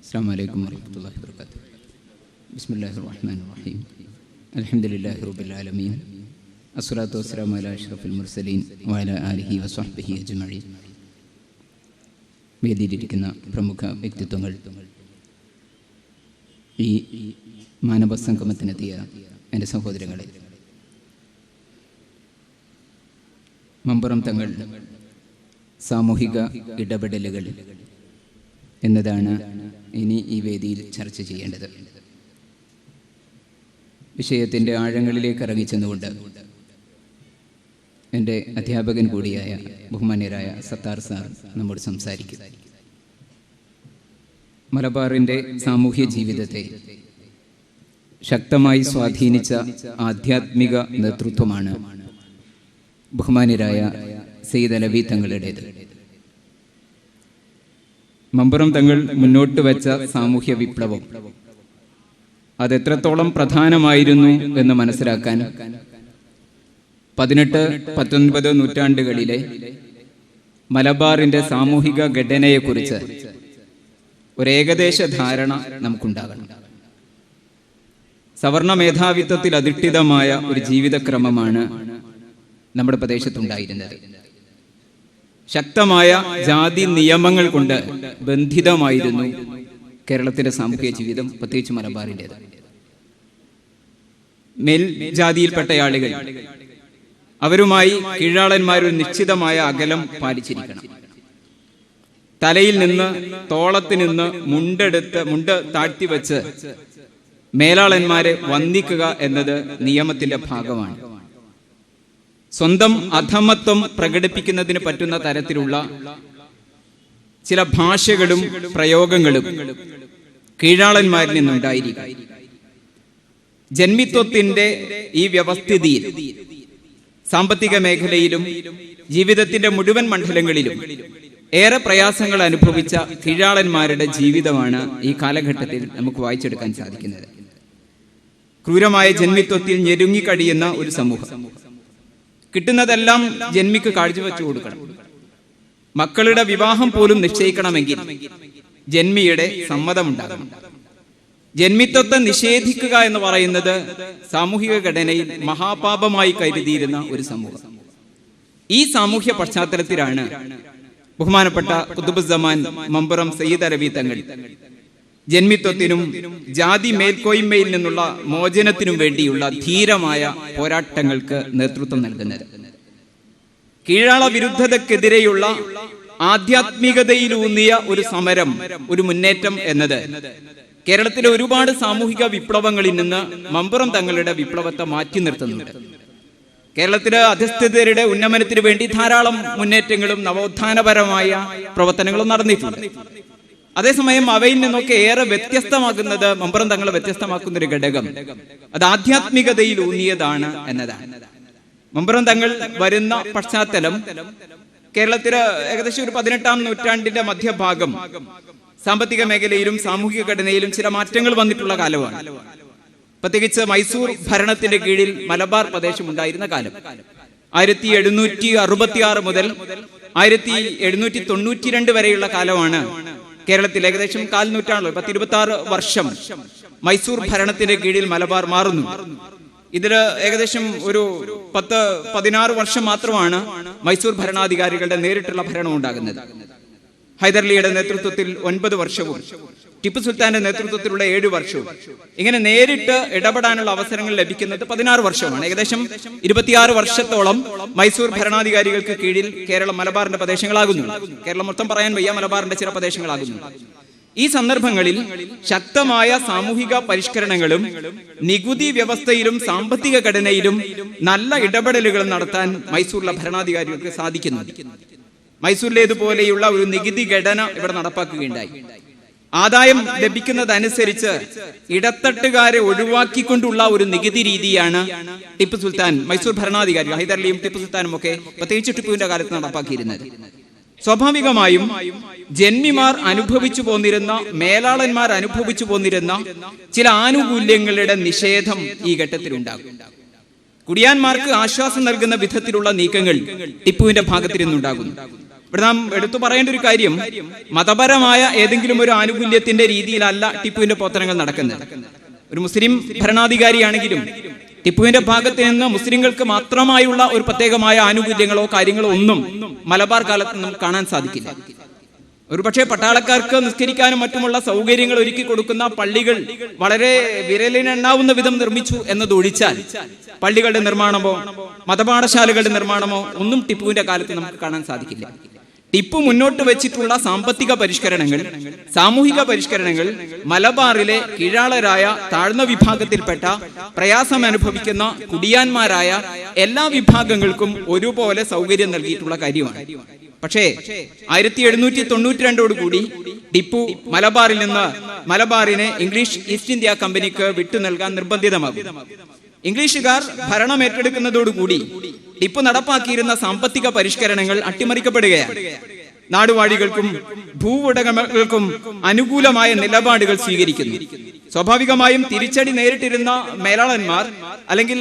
السلام عليكم ورحمة الله وبركاته بسم الله الرحمن الرحيم الحمد لله رب العالمين الصلاة والسلام على أشرف المرسلين وعلى آله وصحبه أجمعين വേദിയിലിരിക്കുന്ന പ്രമുഖ വ്യക്തിത്വങ്ങൾ ഈ മാനവ സംഗമത്തിനെത്തിയ എൻ്റെ സഹോദരങ്ങളെ മമ്പുറം തങ്ങൾ സാമൂഹിക ഇടപെടലുകൾ എന്നതാണ് ഇനി ഈ വേദിയിൽ ചർച്ച ചെയ്യേണ്ടത്. വിഷയത്തിന്റെ ആഴങ്ങളിലേക്ക് ഇറങ്ങിച്ചെന്നുകൊണ്ട് എന്റെ അധ്യാപകൻ കൂടിയായ ബഹുമാന്യരായ സത്താർ സാർ നമ്മോട് സംസാരിക്കും. മലബാറിന്റെ സാമൂഹ്യ ജീവിതത്തെ ശക്തമായി സ്വാധീനിച്ച ആധ്യാത്മിക നേതൃത്വമാണ് ബഹുമാന്യരായ സെയ്ദ് അലവി തങ്ങളുടേത്. മമ്പുറം തങ്ങൾ മുന്നോട്ട് വെച്ച സാമൂഹ്യ വിപ്ലവം. അതെത്രത്തോളം പ്രധാനമായിരുന്നു എന്ന് മനസ്സിലാക്കാൻ പതിനെട്ട് പത്തൊൻപത് നൂറ്റാണ്ടുകളിലെ മലബാറിന്റെ സാമൂഹിക ഘടനയെക്കുറിച്ച് ഒരു ഏകദേശ ധാരണ നമുക്കുണ്ടാകണം. സവർണ മേധാവിത്വത്തിൽ അധിഷ്ഠിതമായ ഒരു ജീവിതക്രമമാണ് നമ്മുടെ പ്രദേശത്തുണ്ടായിരുന്നത്. ശക്തമായ ജാതി നിയമങ്ങൾ കൊണ്ട് ബന്ധിതമായിരുന്നു കേരളത്തിന്റെ സാമൂഹിക ജീവിതം പ്രത്യേകിച്ച് മലബാറിന്റെത്. മെൽ ജാതിയിൽപ്പെട്ട ആളുകൾ അവരുമായി കീഴാളന്മാർ ഒരു നിശ്ചിതമായ അകലം പാലിച്ചിരിക്കണം. തലയിൽ നിന്ന് തോളത്തിൽ നിന്ന് മുണ്ടെടുത്ത് മുണ്ട് താഴ്ത്തി വെച്ച് മേലാളന്മാരെ വന്ദിക്കുക എന്നത് നിയമത്തിന്റെ ഭാഗമാണ്. സ്വന്തം അധമത്വം പ്രകടിപ്പിക്കുന്നതിന് പറ്റുന്ന തരത്തിലുള്ള ചില ഭാഷകളും പ്രയോഗങ്ങളും കീഴാളന്മാരിൽ നിന്നുണ്ടായിരിക്കും. ജന്മിത്വത്തിന്റെ ഈ വ്യവസ്ഥിതിയിൽ സാമ്പത്തിക മേഖലയിലും ജീവിതത്തിന്റെ മുഴുവൻ മണ്ഡലങ്ങളിലും ഏറെ പ്രയാസങ്ങൾ അനുഭവിച്ച കീഴാളന്മാരുടെ ജീവിതമാണ് ഈ കാലഘട്ടത്തിൽ നമുക്ക് വായിച്ചെടുക്കാൻ സാധിക്കുന്നത്. ക്രൂരമായ ജന്മിത്വത്തിൽ ഞെരുങ്ങിക്കഴിയുന്ന ഒരു സമൂഹം. കിട്ടുന്നതെല്ലാം ജന്മിക്ക് കാഴ്ചവെച്ചു കൊടുക്കണം. മക്കളുടെ വിവാഹം പോലും നിശ്ചയിക്കണമെങ്കിൽ ജന്മിയുടെ സമ്മതമുണ്ടാകണം. ജന്മിത്വത്തെ നിഷേധിക്കുക എന്ന് പറയുന്നത് സാമൂഹിക ഘടനയിൽ മഹാപാപമായി കരുതിയിരുന്ന ഒരു സമൂഹം. ഈ സാമൂഹ്യ പശ്ചാത്തലത്തിലാണ് ബഹുമാനപ്പെട്ട കുതുബുസമാൻ മമ്പുറം സയ്യിദ് അരവി തങ്ങൾ ജന്മിത്വത്തിനും ജാതി മേൽക്കോയ്മയിൽ നിന്നുള്ള മോചനത്തിനും വേണ്ടിയുള്ള ധീരമായ പോരാട്ടങ്ങൾക്ക് നേതൃത്വം നൽകുന്നത്. കീഴാള വിരുദ്ധതക്കെതിരെയുള്ള ആധ്യാത്മികതയിലൂന്നിയ ഒരു സമരം ഒരു മുന്നേറ്റം എന്നത് കേരളത്തിലെ ഒരുപാട് സാമൂഹിക വിപ്ലവങ്ങളിൽ നിന്ന് മമ്പുറം തങ്ങളുടെ വിപ്ലവത്തെ മാറ്റി നിർത്തുന്നുണ്ട്. കേരളത്തിലെ അധിസ്ഥിതരുടെ ഉന്നമനത്തിന് വേണ്ടി ധാരാളം മുന്നേറ്റങ്ങളും നവോത്ഥാനപരമായ പ്രവർത്തനങ്ങളും നടന്നിട്ടുണ്ട്. അതേസമയം അവയിൽ നിന്നൊക്കെ ഏറെ വ്യത്യസ്തമാക്കുന്നത് മമ്പറം തങ്ങളെ വ്യത്യസ്തമാക്കുന്ന ഒരു ഘടകം. അത് ആധ്യാത്മികതയിൽ ഊന്നിയതാണ് എന്നതാണ്. മമ്പറം തങ്ങൾ വരുന്ന പശ്ചാത്തലം കേരളത്തിലെ ഏകദേശം ഒരു പതിനെട്ടാം നൂറ്റാണ്ടിന്റെ മധ്യഭാഗം സാമ്പത്തിക മേഖലയിലും സാമൂഹിക ഘടനയിലും ചില മാറ്റങ്ങൾ വന്നിട്ടുള്ള കാലമാണ്. പ്രത്യേകിച്ച് മൈസൂർ ഭരണത്തിന്റെ കീഴിൽ മലബാർ പ്രദേശം ഉണ്ടായിരുന്ന കാലം. ആയിരത്തി എഴുന്നൂറ്റി അറുപത്തി ആറ് മുതൽ ആയിരത്തി എഴുന്നൂറ്റി തൊണ്ണൂറ്റി രണ്ട് വരെയുള്ള കാലമാണ് കേരളത്തിൽ ഏകദേശം കാൽ നൂറ്റാണ്ടോ പത്ത് ഇരുപത്തി ആറ് വർഷം മൈസൂർ ഭരണത്തിന്റെ കീഴിൽ മലബാർ മാറുന്നു. ഇതിൽ ഏകദേശം ഒരു പത്ത് പതിനാറ് വർഷം മാത്രമാണ് മൈസൂർ ഭരണാധികാരികളുടെ നേരിട്ടുള്ള ഭരണം ഉണ്ടാകുന്നത്. ഹൈദർലിയുടെ നേതൃത്വത്തിൽ ഒൻപത് വർഷവും ടിപ്പു സുൽത്താന്റെ നേതൃത്വത്തിലുള്ള ഏഴ് വർഷവും. ഇങ്ങനെ നേരിട്ട് ഇടപെടാനുള്ള അവസരങ്ങൾ ലഭിക്കുന്നത് പതിനാറ് വർഷമാണ് ഏകദേശം ഇരുപത്തിയാറ് വർഷത്തോളം മൈസൂർ ഭരണാധികാരികൾക്ക് കീഴിൽ കേരളം മലബാറിന്റെ പ്രദേശങ്ങളാകുന്നു. കേരളം മൊത്തം പറയാൻ വയ്യ മലബാറിന്റെ ചില പ്രദേശങ്ങളാകുന്നു. ഈ സന്ദർഭങ്ങളിൽ ശക്തമായ സാമൂഹിക പരിഷ്കരണങ്ങളും നികുതി വ്യവസ്ഥയിലും സാമ്പത്തിക ഘടനയിലും നല്ല ഇടപെടലുകളും നടത്താൻ മൈസൂരിലെ ഭരണാധികാരികൾക്ക് സാധിക്കുന്നു. മൈസൂരിലേതുപോലെയുള്ള ഒരു നികുതി ഘടന ഇവിടെ നടപ്പാക്കുകയുണ്ടായി. ആദായം ലഭിക്കുന്നതനുസരിച്ച് ഇടത്തട്ടുകാരെ ഒഴിവാക്കിക്കൊണ്ടുള്ള ഒരു നികുതി രീതിയാണ് ടിപ്പു സുൽത്താൻ മൈസൂർ ഭരണാധികാരി ഹൈദരലിയും ടിപ്പു സുൽത്താനും ഒക്കെ പ്രത്യേകിച്ച് ടിപ്പുവിന്റെ കാലത്ത് നടപ്പാക്കിയിരുന്നത്. സ്വാഭാവികമായും ജന്മിമാർ അനുഭവിച്ചു പോന്നിരുന്ന മേലാളന്മാർ അനുഭവിച്ചു പോന്നിരുന്ന ചില ആനുകൂല്യങ്ങളുടെ നിഷേധം ഈ ഘട്ടത്തിൽ ഉണ്ടാകും കുടിയാന്മാർക്ക് ആശ്വാസം നൽകുന്ന വിധത്തിലുള്ള നീക്കങ്ങൾ ടിപ്പുവിന്റെ ഭാഗത്തിൽ നിന്നുണ്ടാകുന്നു ഇവിടെ നാം എടുത്തു പറയേണ്ട ഒരു കാര്യം മതപരമായ ഏതെങ്കിലും ഒരു ആനുകൂല്യത്തിന്റെ രീതിയിലല്ല ടിപ്പുവിന്റെ പ്രവർത്തനങ്ങൾ നടക്കുന്നത്. ഒരു മുസ്ലിം ഭരണാധികാരിയാണെങ്കിലും ടിപ്പുവിന്റെ ഭാഗത്ത് നിന്ന് മുസ്ലിങ്ങൾക്ക് മാത്രമായുള്ള ഒരു പ്രത്യേകമായ ആനുകൂല്യങ്ങളോ കാര്യങ്ങളോ ഒന്നും മലബാർ കാലത്ത് നമുക്ക് കാണാൻ സാധിക്കില്ല. ഒരുപക്ഷെ പട്ടാളക്കാർക്ക് നിസ്കരിക്കാനും മറ്റുമുള്ള സൗകര്യങ്ങൾ ഒരുക്കി കൊടുക്കുന്ന പള്ളികൾ വളരെ വിരലിനെണ്ണാവുന്ന വിധം നിർമ്മിച്ചു എന്നതൊഴിച്ചാൽ പള്ളികളുടെ നിർമ്മാണമോ മതപാഠശാലകളുടെ നിർമ്മാണമോ ഒന്നും ടിപ്പുവിന്റെ കാലത്ത് നമുക്ക് കാണാൻ സാധിക്കില്ല. ടിപ്പു മുന്നോട്ട് വെച്ചിട്ടുള്ള സാമ്പത്തിക പരിഷ്കരണങ്ങൾ സാമൂഹിക പരിഷ്കരണങ്ങൾ മലബാറിലെ കീഴാളരായ താഴ്ന്ന വിഭാഗത്തിൽപ്പെട്ട പ്രയാസം അനുഭവിക്കുന്ന കുടിയാന്മാരായ എല്ലാ വിഭാഗങ്ങൾക്കും ഒരുപോലെ സൗകര്യം നൽകിയിട്ടുള്ള കാര്യമാണ്. പക്ഷേ ആയിരത്തി എഴുന്നൂറ്റി തൊണ്ണൂറ്റി രണ്ടോട് കൂടി ടിപ്പു മലബാറിൽ നിന്ന് മലബാറിനെ ഇംഗ്ലീഷ് ഈസ്റ്റ് ഇന്ത്യ കമ്പനിക്ക് വിട്ടു നൽകാൻ നിർബന്ധിതമാകും. ഇംഗ്ലീഷുകാർ ഭരണം ഏറ്റെടുക്കുന്നതോടുകൂടി ടിപ്പു നടപ്പാക്കിയിരുന്ന സാമ്പത്തിക പരിഷ്കരണങ്ങൾ അട്ടിമറിക്കപ്പെടുകയാണ്. നാടുവാഴികൾക്കും ഭൂവുടമകൾക്കും അനുകൂലമായ നിലപാടുകൾ സ്വീകരിക്കുന്നു. സ്വാഭാവികമായും തിരിച്ചടി നേരിട്ടിരുന്ന മേലാളന്മാർ അല്ലെങ്കിൽ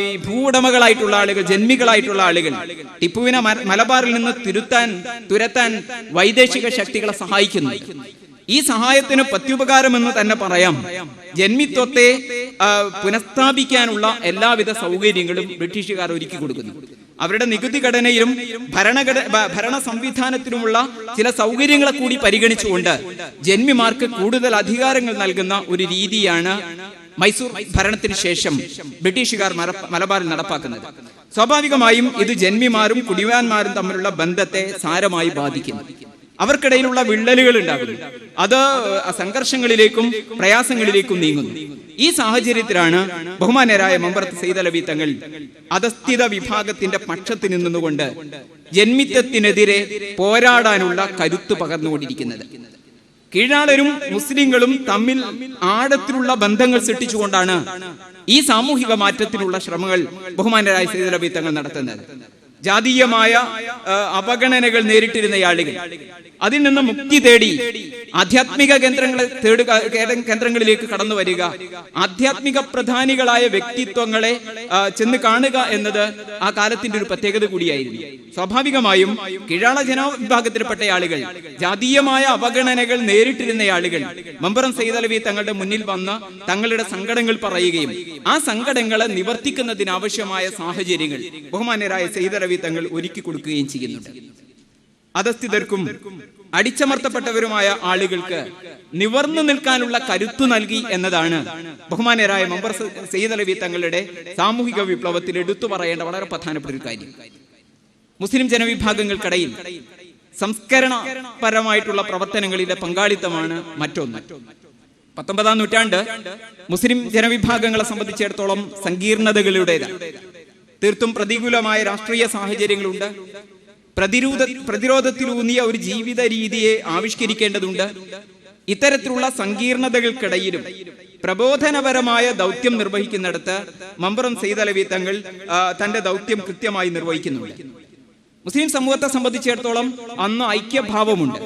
ഈ ഭൂവുടമകളായിട്ടുള്ള ആളുകൾ ജന്മികളായിട്ടുള്ള ആളുകൾ ടിപ്പുവിനെ മലബാറിൽ നിന്ന് തിരുത്താൻ തുരത്താൻ വൈദേശിക ശക്തികളെ സഹായിക്കുന്നു ഈ സഹായത്തിന് പ്രത്യുപകാരമെന്ന് തന്നെ പറയാം. ജന്മിത്വത്തെ പുനഃസ്ഥാപിക്കാനുള്ള എല്ലാവിധ സൗകര്യങ്ങളും ബ്രിട്ടീഷുകാർ ഒരുക്കി കൊടുക്കുന്നു. അവരുടെ നികുതി ഘടനയിലും ഭരണഘട ഭരണ സംവിധാനത്തിലുമുള്ള ചില സൗകര്യങ്ങളെ കൂടി പരിഗണിച്ചുകൊണ്ട് ജന്മിമാർക്ക് കൂടുതൽ അധികാരങ്ങൾ നൽകുന്ന ഒരു രീതിയാണ് മൈസൂർ ഭരണത്തിന് ശേഷം ബ്രിട്ടീഷുകാർ മലബാറിൽ നടപ്പാക്കുന്നത്. സ്വാഭാവികമായും ഇത് ജന്മിമാരും കുടിവാന്മാരും തമ്മിലുള്ള ബന്ധത്തെ സാരമായി ബാധിക്കുന്നു. അവർക്കിടയിലുള്ള വിള്ളലുകൾ ഉണ്ടാകുന്നു അത് സംഘർഷങ്ങളിലേക്കും പ്രയാസങ്ങളിലേക്കും നീങ്ങുന്നു. ഈ സാഹചര്യത്തിലാണ് ബഹുമാനരായ മമ്പറത്ത് സൈതലവി തങ്ങൾ അധസ്ഥിത വിഭാഗത്തിന്റെ പക്ഷത്ത് നിന്നുകൊണ്ട് ജന്മിത്വത്തിനെതിരെ പോരാടാനുള്ള കരുത്ത് പകർന്നുകൊണ്ടിരിക്കുന്നത്. കീഴാളരും മുസ്ലിങ്ങളും തമ്മിൽ ആഴത്തിലുള്ള ബന്ധങ്ങൾ സൃഷ്ടിച്ചുകൊണ്ടാണ് ഈ സാമൂഹിക മാറ്റത്തിനുള്ള ശ്രമങ്ങൾ ബഹുമാനരായ സൈതലവി തങ്ങൾ നടത്തുന്നത്. ജാതീയമായ അപഗണനകൾ നേരിട്ടിരുന്ന ആളുകൾ. അതിൽ നിന്ന് മുക്തി തേടി ആധ്യാത്മിക കേന്ദ്രങ്ങളെ തേടുക കേന്ദ്രങ്ങളിലേക്ക് കടന്നു വരിക ആധ്യാത്മിക പ്രധാനികളായ വ്യക്തിത്വങ്ങളെ ചെന്ന് കാണുക എന്നത് ആ കാലത്തിന്റെ ഒരു പ്രത്യേകത കൂടിയായിരുന്നു. സ്വാഭാവികമായും കീഴാള ജനവിഭാഗത്തിൽപ്പെട്ട ആളുകൾ ജാതീയമായ അവഗണനകൾ നേരിട്ടിരുന്ന ആളുകൾ മമ്പറം സൈതലവി തങ്ങളുടെ മുന്നിൽ വന്ന് തങ്ങളുടെ സങ്കടങ്ങൾ പറയുകയും ആ സങ്കടങ്ങളെ നിവർത്തിക്കുന്നതിനാവശ്യമായ സാഹചര്യങ്ങൾ ബഹുമാന്യരായ സൈതലവി തങ്ങൾ ഒരുക്കി കൊടുക്കുകയും ചെയ്യുന്നുണ്ട്. അധസ്ഥിതർക്കും അടിച്ചമർത്തപ്പെട്ടവരുമായ ആളുകൾക്ക് നിവർന്നു നിൽക്കാനുള്ള കരുത്തു നൽകി എന്നതാണ്. ബഹുമാനരായ മെമ്പർ സെയ്ദ് അലവി തങ്ങളുടെ സാമൂഹിക വിപ്ലവത്തിൽ എടുത്തു പറയേണ്ട വളരെ പ്രധാനപ്പെട്ട ഒരു കാര്യം. മുസ്ലിം ജനവിഭാഗങ്ങൾക്കിടയിൽ സംസ്കരണപരമായിട്ടുള്ള പ്രവർത്തനങ്ങളിലെ പങ്കാളിത്തമാണ് മറ്റൊന്ന്. പത്തൊമ്പതാം നൂറ്റാണ്ട് മുസ്ലിം ജനവിഭാഗങ്ങളെ സംബന്ധിച്ചിടത്തോളം സങ്കീർണതകളുടേതാണ്. തീർത്തും പ്രതികൂലമായ രാഷ്ട്രീയ സാഹചര്യങ്ങളുണ്ട്. പ്രതിരോധ പ്രതിരോധത്തിലൂന്നിയ ഒരു ജീവിത രീതിയെ ആവിഷ്കരിക്കേണ്ടതുണ്ട്. ഇത്തരത്തിലുള്ള സങ്കീർണതകൾക്കിടയിലും പ്രബോധനപരമായ ദൗത്യം നിർവഹിക്കുന്നിടത്ത് മമ്പറം സെയ്തലവി തങ്ങൾ തന്റെ ദൗത്യം കൃത്യമായി നിർവഹിക്കുന്നുണ്ട്. മുസ്ലിം സമൂഹത്തെ സംബന്ധിച്ചിടത്തോളം അന്ന് ഐക്യഭാവമുണ്ട്.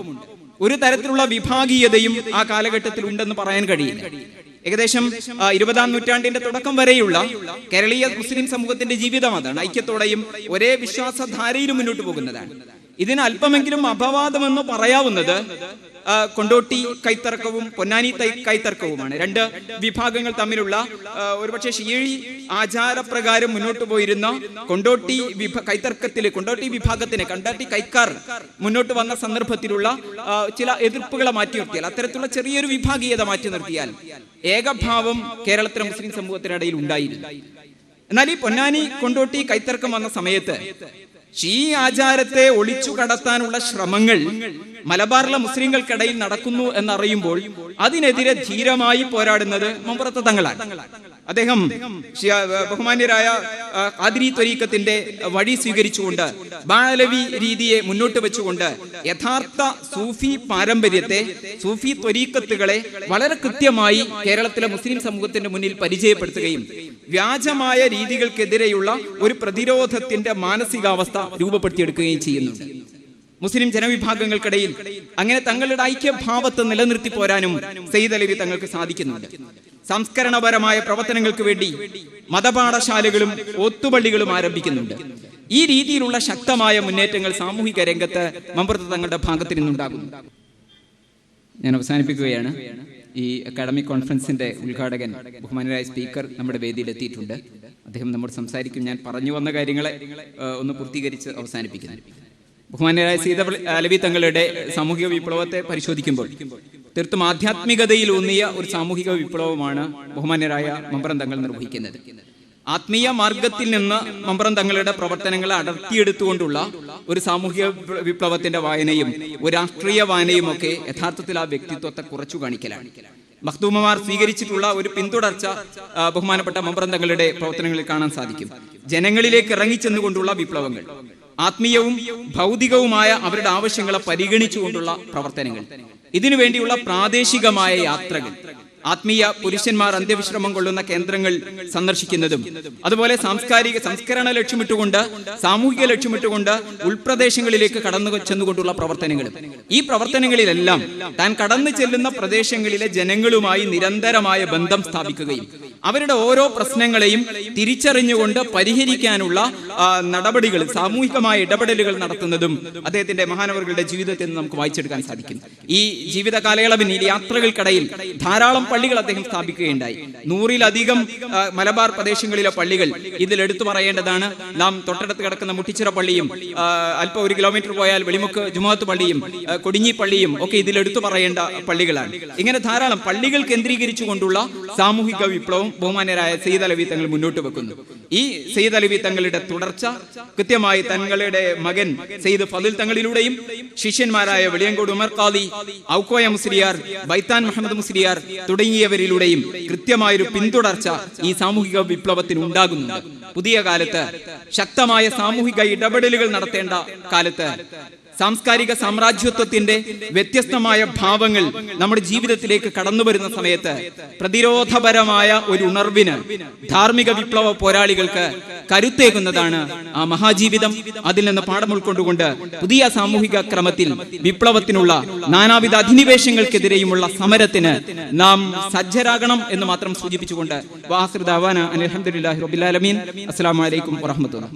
ഒരു തരത്തിലുള്ള വിഭാഗീയതയും ആ കാലഘട്ടത്തിൽ ഉണ്ടെന്ന് പറയാൻ കഴിയില്ല. ഏകദേശം ഇരുപതാം നൂറ്റാണ്ടിന്റെ തുടക്കം വരെയുള്ള കേരളീയ മുസ്ലിം സമൂഹത്തിന്റെ ജീവിതം അതാണ്. ഐക്യത്തോടെയും ഒരേ വിശ്വാസധാരയിലും മുന്നോട്ട് പോകുന്നതാണ്. ഇതിന് അല്പമെങ്കിലും അപവാദമെന്ന് പറയാവുന്നത് കൊണ്ടോട്ടി കൈത്തർക്കവും പൊന്നാനി തൈ- കൈത്തർക്കവുമാണ് രണ്ട് വിഭാഗങ്ങൾ തമ്മിലുള്ള ഒരുപക്ഷെ ഷീഴി ആചാരപ്രകാരം മുന്നോട്ട് പോയിരുന്ന കൊണ്ടോട്ടി വിഭ കൈത്തർക്കത്തിലെ കൊണ്ടോട്ടി വിഭാഗത്തിന് കണ്ടാട്ടി കൈക്കാർ മുന്നോട്ട് വന്ന സന്ദർഭത്തിലുള്ള ചില എതിർപ്പുകളെ മാറ്റി നിർത്തിയാൽ അത്തരത്തിലുള്ള ചെറിയൊരു വിഭാഗീയത മാറ്റി നിർത്തിയാൽ ഏകഭാവം കേരളത്തിലെ മുസ്ലിം സമൂഹത്തിനിടയിൽ ഉണ്ടായിരുന്നു എന്നാൽ ഈ പൊന്നാനി കൊണ്ടോട്ടി കൈത്തർക്കം വന്ന സമയത്ത് ഷീ ആചാരത്തെ ഒളിച്ചു കടത്താനുള്ള ശ്രമങ്ങൾ മലബാറിലെ മുസ്ലിങ്ങൾക്കിടയിൽ നടക്കുന്നു എന്നറിയുമ്പോൾ അതിനെതിരെ ധീരമായി പോരാടുന്നത് മമ്പുറത്ത് തങ്ങളാണ്. അദ്ദേഹം ബഹുമാന്യരായ ഖാദിരി ത്വരീക്കത്തിന്റെ വഴി സ്വീകരിച്ചുകൊണ്ട് ബാലവി രീതിയെ മുന്നോട്ട് വെച്ചുകൊണ്ട് യഥാർത്ഥ സൂഫി പാരമ്പര്യത്തെ സൂഫി ത്വരീക്കത്തുകളെ വളരെ കൃത്യമായി കേരളത്തിലെ മുസ്ലിം സമൂഹത്തിന്റെ മുന്നിൽ പരിചയപ്പെടുത്തുകയും വ്യാജമായ രീതികൾക്കെതിരെയുള്ള ഒരു പ്രതിരോധത്തിന്റെ മാനസികാവസ്ഥ രൂപപ്പെടുത്തിയെടുക്കുകയും ചെയ്യുന്നുണ്ട് മുസ്ലിം ജനവിഭാഗങ്ങൾക്കിടയിൽ അങ്ങനെ തങ്ങളുടെ ഐക്യഭാവത്തെ നിലനിർത്തി പോരാനും സെയ്ദ് അലവി തങ്ങൾക്ക് സാധിക്കുന്നുണ്ട്. സംസ്കരണപരമായ പ്രവർത്തനങ്ങൾക്ക് വേണ്ടി മതപാഠശാലകളും ഒത്തുപള്ളികളും ആരംഭിക്കുന്നുണ്ട്. ഈ രീതിയിലുള്ള ശക്തമായ മുന്നേറ്റങ്ങൾ സാമൂഹിക രംഗത്ത് മമ്പുറത്ത് തങ്ങളുടെ ഭാഗത്ത് നിന്നുണ്ടാകുന്നു. ഞാൻ അവസാനിപ്പിക്കുകയാണ്. ഈ അക്കാഡമിക് കോൺഫറൻസിന്റെ ഉദ്ഘാടകൻ ബഹുമാനരായ സ്പീക്കർ നമ്മുടെ വേദിയിൽ എത്തിയിട്ടുണ്ട്. അദ്ദേഹം നമ്മോട് സംസാരിക്കും. ഞാൻ പറഞ്ഞു വന്ന കാര്യങ്ങളെ ഒന്ന് പൂർത്തീകരിച്ച് അവസാനിപ്പിക്കുന്നു. ബഹുമാനരായ സീത അലവി തങ്ങളുടെ സാമൂഹിക വിപ്ലവത്തെ പരിശോധിക്കുമ്പോൾ തീർത്തും ആധ്യാത്മികതയിൽ ഊന്നിയ ഒരു സാമൂഹിക വിപ്ലവമാണ് ബഹുമാന്യരായ മമ്പ്രം തങ്ങൾ നിർവഹിക്കുന്നത്. ആത്മീയ മാർഗത്തിൽ നിന്ന് മമ്പ്രം തങ്ങളുടെ പ്രവർത്തനങ്ങളെ അടർത്തിയെടുത്തുകൊണ്ടുള്ള ഒരു സാമൂഹിക വിപ്ലവത്തിന്റെ വായനയും ഒരു രാഷ്ട്രീയ വായനയും ഒക്കെ യഥാർത്ഥത്തിൽ ആ വ്യക്തിത്വത്തെ കുറച്ചു കാണിക്കലാണ്. മഖ്ദൂമമാർ സ്വീകരിച്ചിട്ടുള്ള ഒരു പിന്തുടർച്ച ബഹുമാനപ്പെട്ട മമ്പ്രം തങ്ങളുടെ പ്രവർത്തനങ്ങളിൽ കാണാൻ സാധിക്കും. ജനങ്ങളിലേക്ക് ഇറങ്ങിച്ചെന്നുകൊണ്ടുള്ള വിപ്ലവങ്ങൾ ആത്മീയവും ഭൗതികവുമായ അവരുടെ ആവശ്യങ്ങളെ പരിഗണിച്ചുകൊണ്ടുള്ള പ്രവർത്തനങ്ങൾ ഇതിനുവേണ്ടിയുള്ള പ്രാദേശികമായ യാത്രകൾ ആത്മീയ പുരുഷന്മാർ അന്ത്യവിശ്രമം കൊള്ളുന്ന കേന്ദ്രങ്ങൾ സന്ദർശിക്കുന്നതും. അതുപോലെ സാംസ്കാരിക സംസ്കരണ ലക്ഷ്യമിട്ടുകൊണ്ട് സാമൂഹിക ലക്ഷ്യമിട്ടുകൊണ്ട് ഉൾപ്രദേശങ്ങളിലേക്ക് കടന്നു ചെന്നുകൊണ്ടുള്ള പ്രവർത്തനങ്ങളും. ഈ പ്രവർത്തനങ്ങളിലെല്ലാം താൻ കടന്നു ചെല്ലുന്ന പ്രദേശങ്ങളിലെ ജനങ്ങളുമായി നിരന്തരമായ ബന്ധം സ്ഥാപിക്കുകയും അവരുടെ ഓരോ പ്രശ്നങ്ങളെയും തിരിച്ചറിഞ്ഞുകൊണ്ട് പരിഹരിക്കാനുള്ള നടപടികൾ സാമൂഹികമായ ഇടപെടലുകൾ നടത്തുന്നതും അദ്ദേഹത്തിന്റെ മഹാനവറുകളുടെ ജീവിതത്തിൽ നിന്ന് നമുക്ക് വായിച്ചെടുക്കാൻ സാധിക്കും. ഈ ജീവിത കാലയളവിൽ യാത്രകൾക്കിടയിൽ ധാരാളം പള്ളികൾ അദ്ദേഹം സ്ഥാപിക്കുകയുണ്ടായി. നൂറിലധികം മലബാർ പ്രദേശങ്ങളിലെ പള്ളികൾ ഇതിൽ എടുത്തു പറയേണ്ടതാണ്. നാം തൊട്ടടുത്ത് കിടക്കുന്ന മുട്ടിച്ചിറ പള്ളിയും അല്പ ഒരു കിലോമീറ്റർ പോയാൽ വെളിമുക്ക് ജുമാത്ത് പള്ളിയും കൊടിഞ്ഞി പള്ളിയും ഒക്കെ ഇതിൽ എടുത്തു പറയേണ്ട പള്ളികളാണ്. ഇങ്ങനെ ധാരാളം പള്ളികൾ കേന്ദ്രീകരിച്ചുകൊണ്ടുള്ള സാമൂഹിക വിപ്ലവം ബഹുമാനരായ സെയ്ദ് അലവി തങ്ങൾ മുന്നോട്ട് വെക്കുന്നു. ഈ സെയ്ദ് അലവി തങ്ങളുടെ തുടർച്ച കൃത്യമായി തങ്ങളുടെ മകൻ സെയ്ദ് ഫതിൽ തങ്ങളിലൂടെയും ശിഷ്യന്മാരായ വെളിയങ്കോട് ഉമർ ഖാദി ഔക്കോയ മുസ്ലിയാർ ബൈത്താൻ മുഹമ്മദ് മുസ്ലിയാർ തുടങ്ങിയവരിലൂടെയും കൃത്യമായൊരു പിന്തുടർച്ച ഈ സാമൂഹിക വിപ്ലവത്തിന് ഉണ്ടാകുന്നുണ്ട്. പുതിയ കാലത്ത് ശക്തമായ സാമൂഹിക ഇടപെടലുകൾ നടത്തേണ്ട കാലത്ത് സാംസ്കാരിക സാമ്രാജ്യത്വത്തിന്റെ വ്യത്യസ്തമായ ഭാവങ്ങൾ നമ്മുടെ ജീവിതത്തിലേക്ക് കടന്നു വരുന്ന സമയത്ത് പ്രതിരോധപരമായ ഒരു ഉണർവിന് ധാർമ്മിക വിപ്ലവ പോരാളികൾക്ക് കരുത്തേകുന്നതാണ് ആ മഹാജീവിതം. അതിൽ നിന്ന് പാഠം ഉൾക്കൊണ്ടുകൊണ്ട് പുതിയ സാമൂഹിക ക്രമത്തിൽ വിപ്ലവത്തിനുള്ള നാനാവിധ അധിനിവേശങ്ങൾക്കെതിരെയുമുള്ള സമരത്തിന് നാം സജ്ജരാകണം എന്ന് മാത്രം സൂചിപ്പിച്ചുകൊണ്ട് വാഹൃദാവാന അലഹമുല്ലാഹി റബിലാലമീൻ അസ്സാം വലൈക്കും വറഹമത്തുള്ള